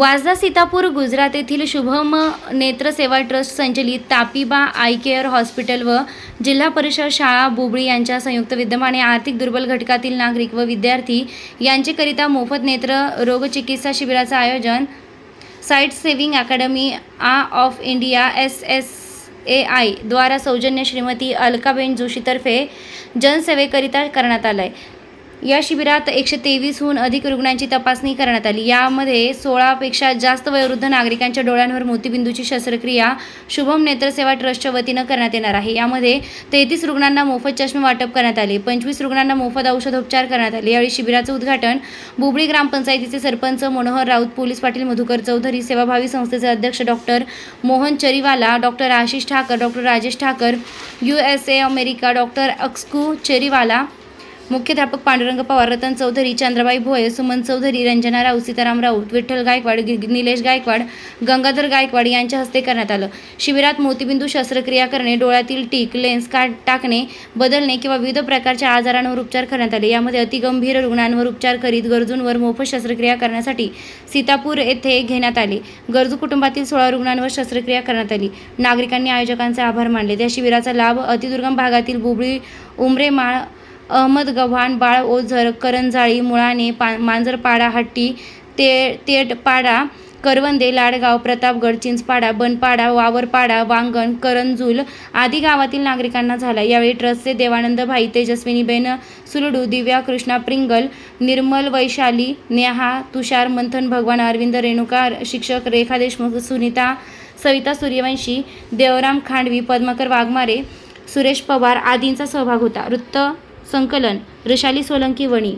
Vajda Sitapur Gujarat येथील शुभम नेत्र सेवा ट्रस्ट संचलित तापिबा आय केअर हॉस्पिटल व जिल्हा परिषद शाळा बुबळी यांच्या संयुक्त विद्यमाने आर्थिक दुर्बल घटकातील नागरिक व विद्यार्थी यांचेकरिता मोफत नेत्र रोगचिकित्सा शिबिराचं आयोजन. Sight saving academy uh of India S S A I द्वारा सौजन्य श्रीमती अलकाबेन जोशीतर्फे जनसेवेकरिता करण्यात आलं आहे या शिबिरात एकशे तेवीसहून अधिक रुग्णांची तपासणी करण्यात आली. यामध्ये सोळापेक्षा जास्त वयोवृद्ध नागरिकांच्या डोळ्यांवर मोतीबिंदूची शस्त्रक्रिया शुभम नेत्रसेवा ट्रस्टच्या वतीनं करण्यात येणार आहे. यामध्ये तेहतीस रुग्णांना मोफत चष्मे वाटप करण्यात आले. पंचवीस रुग्णांना मोफत औषधोपचार करण्यात आले. यावेळी शिबिराचं उद्घाटन बुबळी ग्रामपंचायतीचे सरपंच मनोहर राऊत पोलीस पाटील मधुकर चौधरी सेवाभावी संस्थेचे अध्यक्ष doctor Mohan Chariwala doctor Ashish Thakar doctor Rajesh Thakar U S A America doctor अक्सकू Cheriwala मुख्याध्यापक पांडुरंग पवार रतन चौधरी चंद्रबाई भोये सुमन चौधरी रंजना राऊत सीताराम राऊत विठ्ठल गायकवाड गि- निलेश गायकवाड गंगाधर गायकवाड यांच्या हस्ते करण्यात आलं. शिबिरात मोतीबिंदू शस्त्रक्रिया करणे डोळ्यातील टीक लेन्स का टाकणे बदलणे किंवा विविध प्रकारच्या आजारांवर उपचार करण्यात आले. यामध्ये अतिगंभीर रुग्णांवर उपचार करीत गरजूंवर मोफत शस्त्रक्रिया करण्यासाठी सीतापूर येथे घेण्यात आले. गरजू कुटुंबातील सोळा रुग्णांवर शस्त्रक्रिया करण्यात आली. नागरिकांनी आयोजकांचे आभार मानले. त्या शिबिराचा लाभ अतिदुर्गम भागातील बुबळी उमरेमाळ अहमद गव्हाण बाळ ओझर करंजाळी मुळाणे पा मांजरपाडा हट्टी ते तेटपाडा करवंदे लाडगाव प्रतापगड चिंचपाडा बनपाडा वावरपाडा वांगण करंजूल आदी गावातील नागरिकांना झाला. यावेळी ट्रस्टचे देवानंद भाई तेजस्विनीबेन सुलडू दिव्या कृष्णा प्रिंगल निर्मल वैशाली नेहा तुषार मंथन भगवान अरविंद रेणुका शिक्षक रेखा देशमुख सुनीता सविता सूर्यवंशी देवराम खांडवी पद्माकर वाघमारे सुरेश पवार आदींचा सहभाग होता. वृत्त संकलन ऋषाली सोलंकी वणी.